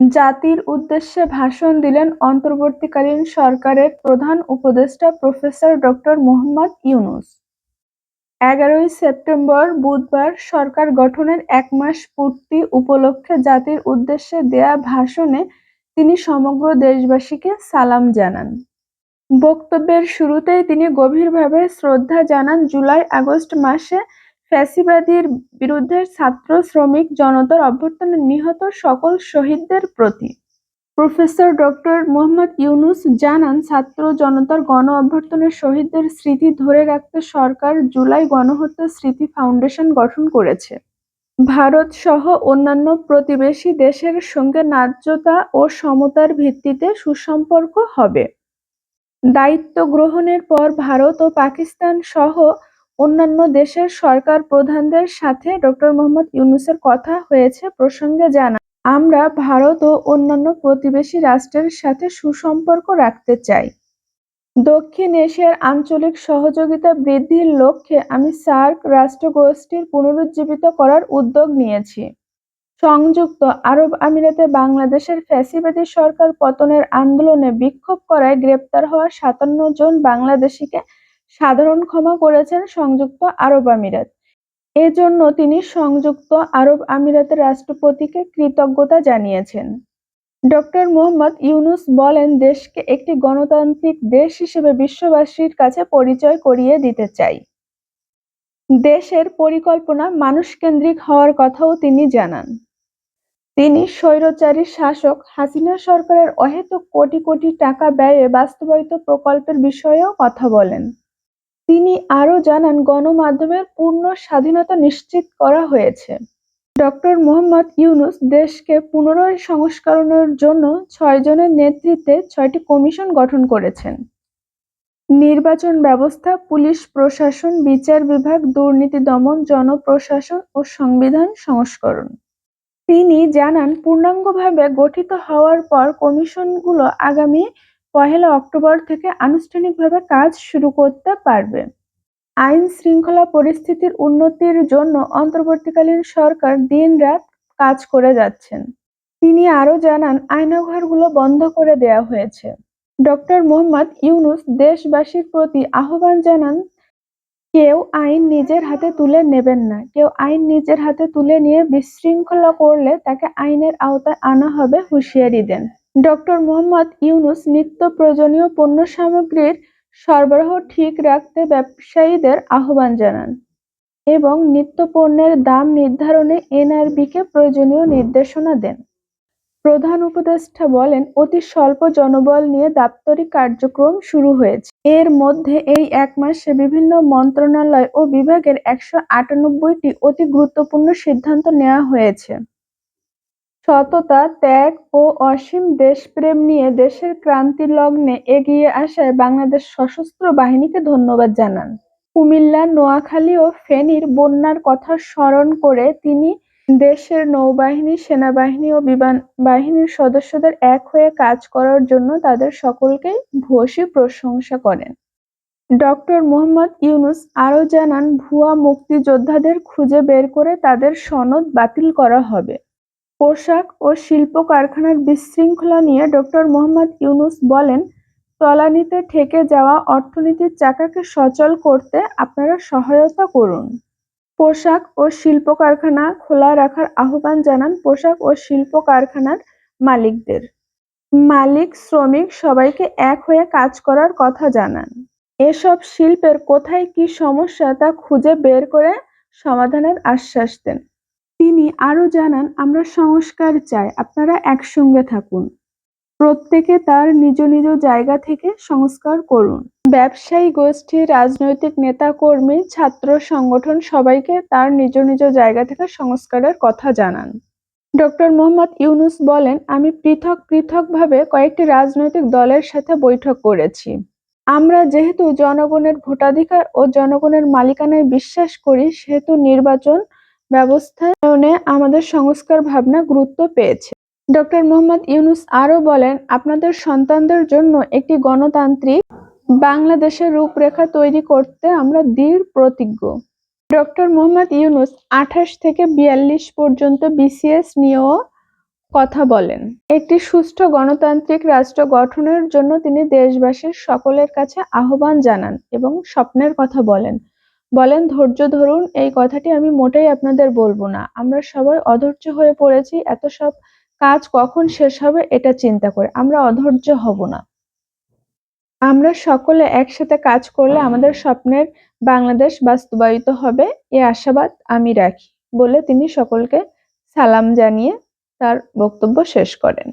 জাতির উদ্দেশ্যে ভাষণ দিলেন অন্তর্বর্তীকালীন সরকারের প্রধান উপদেষ্টা প্রফেসর ডক্টর মোহাম্মদ ইউনুস এগারোই সেপ্টেম্বর বুধবার সরকার গঠনের এক মাস পূর্তি উপলক্ষে জাতির উদ্দেশ্যে দেয়া ভাষণে তিনি সমগ্র দেশবাসীকে সালাম জানান। বক্তব্যের শুরুতেই তিনি গভীরভাবে শ্রদ্ধা জানান জুলাই-আগস্ট মাসে ফ্যাসিবাদের বিরুদ্ধে ছাত্র-শ্রমিক জনতার অভ্যুত্থানে নিহত সকল শহীদদের প্রতি। প্রফেসর ডক্টর মোহাম্মদ ইউনুস জানান, ছাত্র জনতার গণ-অভ্যুত্থানের শহীদদের স্মৃতি ধরে রাখতে সরকার জুলাই গণহত্যা স্মৃতি ফাউন্ডেশন গঠন করেছে। ভারত সহ অন্যান্য প্রতিবেশী দেশের সঙ্গে ন্যায্যতা ও সমতার ভিত্তিতে সুসম্পর্ক হবে। দায়িত্ব গ্রহণের পর ভারত ও পাকিস্তান সহ অন্যান্য দেশের সরকার প্রধানদের সাথে ডক্টর মোহাম্মদ ইউনুসের কথা হয়েছে প্রসঙ্গে জানান, আমরা ভারত ও অন্যান্য প্রতিবেশী রাষ্ট্রের সাথে সুসম্পর্ক রাখতে চাই। দক্ষিণ এশিয়ার আঞ্চলিক সহযোগিতা বৃদ্ধির লক্ষ্যে আমি সার্ক রাষ্ট্রগোষ্ঠীর পুনরুজ্জীবিত করার উদ্যোগ নিয়েছি। সংযুক্ত আরব আমিরাতে বাংলাদেশের ফ্যাসিবাদী সরকার পতনের আন্দোলনে বিক্ষোভ করায় গ্রেপ্তার হওয়া সাতান্ন জন বাংলাদেশিকে সাধারণ ক্ষমা করেছেন সংযুক্ত আরব আমিরাত। এজন্য তিনি সংযুক্ত আরব আমিরাতের রাষ্ট্রপতিকে কৃতজ্ঞতা জানিয়েছেন। ডক্টর মোহাম্মদ ইউনুস বলেন, দেশকে একটি গণতান্ত্রিক দেশ হিসেবে বিশ্ববাসীর কাছে পরিচয় করিয়ে দিতে চাই। দেশের পরিকল্পনা মানুষকেন্দ্রিক হওয়ার কথাও তিনি জানান। তিনি স্বৈরচারী শাসক হাসিনা সরকারের অহেতুক কোটি কোটি টাকা ব্যয়ে বাস্তবায়িত প্রকল্পের বিষয়েও কথা বলেন। তিনি আরও জানান, গণমাধ্যমের পূর্ণ স্বাধীনতা নিশ্চিত করা হয়েছে। ডক্টর মোহাম্মদ ইউনূস দেশকে পুনরায় সংস্করণের জন্য ছয়জনের নেতৃত্বে ছয়টি কমিশন গঠন করেছেন। নির্বাচন ব্যবস্থা, পুলিশ প্রশাসন, বিচার বিভাগ, দুর্নীতি দমন, জনপ্রশাসন ও সংবিধান সংস্করণ। তিনি জানান, পূর্ণাঙ্গভাবে গঠিত হওয়ার পর কমিশনগুলো আগামী পহেলা অক্টোবর থেকে আনুষ্ঠানিকভাবে কাজ শুরু করতে পারবে। আইন-শৃঙ্খলা পরিস্থিতির উন্নতির জন্য অন্তর্বর্তীকালীন সরকার দিন-রাত কাজ করে যাচ্ছেন। তিনি আরও জানান, আয়নাঘরগুলো বন্ধ করে দেয়া হয়েছে। ডক্টর মোহাম্মদ ইউনুস দেশবাসীর প্রতি আহ্বান জানান, কেউ আইন নিজের হাতে তুলে নেবেন না। কেউ আইন নিজের হাতে তুলে নিয়ে বিশৃঙ্খলা করলে তাকে আইনের আওতায় আনা হবে হুঁশিয়ারি দেন। ডক্টর মোহাম্মদ ইউনুস নিত্য প্রয়োজনীয় পণ্য সামগ্রীর সরবরাহ ঠিক রাখতে ব্যবসায়ীদের আহ্বান জানান এবং নিত্যপণ্যের দাম নির্ধারণে এনআরবিকে প্রয়োজনীয় নির্দেশনা দেন। প্রধান উপদেষ্টা বলেন, অতি স্বল্প জনবল নিয়ে দাপ্তরিক কার্যক্রম শুরু হয়েছে। এর মধ্যে এই এক মাসে বিভিন্ন মন্ত্রণালয় ও বিভাগের একশো আটানব্বইটি অতি গুরুত্বপূর্ণ সিদ্ধান্ত নেওয়া হয়েছে। সততা, ত্যাগ ও অসীম দেশপ্রেম নিয়ে দেশের ক্রান্তিলগ্নে এগিয়ে আসায় বাংলাদেশ সশস্ত্র বাহিনীকে ধন্যবাদ জানান। কুমিল্লা, নোয়াখালী ও ফেনীর বন্যার কথা স্মরণ করে তিনি দেশের নৌবাহিনী, সেনাবাহিনী ও বিমান বাহিনীর সদস্যদের এক হয়ে কাজ করার জন্য তাদের সকলকেই ভূয়সী প্রশংসা করেন। ডক্টর মোহাম্মদ ইউনুস আরও জানান, ভুয়া মুক্তিযোদ্ধাদের খুঁজে বের করে তাদের সনদ বাতিল করা হবে। পোশাক ও শিল্প কারখানার বিশৃঙ্খলা নিয়ে ডক্টর মোহাম্মদ ইউনুস বলেন, তলানিতে ঠেকে যাওয়া অর্থনীতির চাকাকে সচল করতে আপনারা সহায়তা করুন। পোশাক ও শিল্প কারখানা খোলা রাখার আহ্বান জানান পোশাক ও শিল্প কারখানার মালিকদের। মালিক, শ্রমিক সবাইকে এক হয়ে কাজ করার কথা জানান। এসব শিল্পের কোথায় কী সমস্যা তা খুঁজে বের করে সমাধানের আশ্বাস দেন। তিনি আরও জানান, আমরা সংস্কার চাই, আপনারা একসঙ্গে থাকুন। প্রত্যেকে তার নিজ নিজ জায়গা থেকে সংস্কার করুন। ব্যবসায়ী গোষ্ঠী, রাজনৈতিক নেতা-কর্মী, ছাত্র সংগঠন সবাইকে তার নিজ নিজ জায়গা থেকে সংস্কারের কথা জানান। ডক্টর মোহাম্মদ ইউনুস বলেন, আমি পৃথক পৃথকভাবে কয়েকটি রাজনৈতিক দলের সাথে বৈঠক করেছি। আমরা যেহেতু জনগণের ভোটাধিকার ও জনগণের মালিকানায় বিশ্বাস করি, সেহেতু নির্বাচন ব্যবস্থায়নে আমাদের সংস্কার ভাবনা গুরুত্ব পেয়েছে। ডক্টর মোহাম্মদ ইউনুস আরও বলেন, আপনাদের সন্তানদের জন্য একটি গণতান্ত্রিক বাংলাদেশের রূপরেখা তৈরি করতে আমরা দৃঢ় প্রতিজ্ঞ। ডক্টর মোহাম্মদ ইউনুস আঠাশ থেকে বিয়াল্লিশ পর্যন্ত বিসিএস নিয়েও কথা বলেন একটি সুষ্ঠু গণতান্ত্রিক রাষ্ট্র গঠনের জন্য তিনি দেশবাসীর সকলের কাছে আহ্বান জানান এবং স্বপ্নের কথা বলেন বলেন, ধৈর্য ধরুন, এই কথাটি আমি মোটেই আপনাদের বলব না। আমরা সবাই অধৈর্য হয়ে পড়েছি, এত সব কাজ কখন শেষ হবে এটা চিন্তা করে। আমরা অধৈর্য হব না। আমরা সকলে একসাথে কাজ করলে আমাদের স্বপ্নের বাংলাদেশ বাস্তবায়িত হবে, এ আশাবাদ আমি রাখি, বলে তিনি সকলকে সালাম জানিয়ে তার বক্তব্য শেষ করেন।